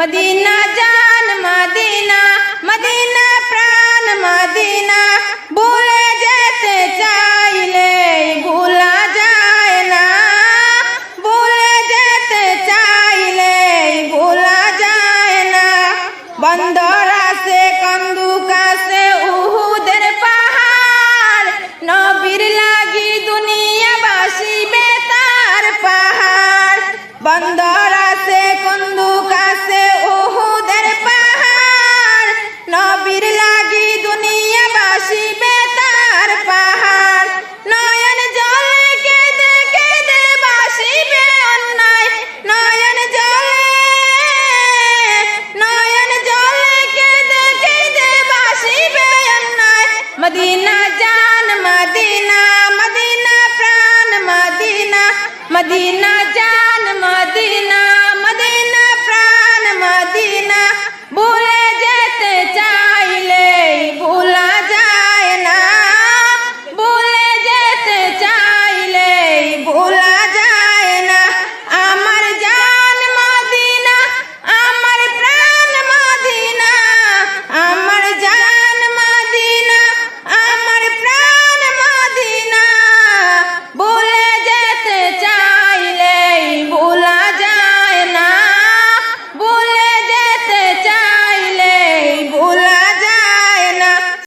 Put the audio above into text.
Medina জান মদিনা মদিনা প্রাণ Medina ভুলে যেতে চাইলে ভুলা যায় না ভুলে যেতে চাইলে ভুলা যায় না বন্দর আছে কন্দুক আছে উহুদের পাহাড় নবীর লাগি দুনিয়া বাসিবে বেতার পাহাড় বন্দর আছে কন্দুক অন্যায় মদিনা জান মদিনা মদিনা প্রাণ মদিনা মদিনা জান মদিনা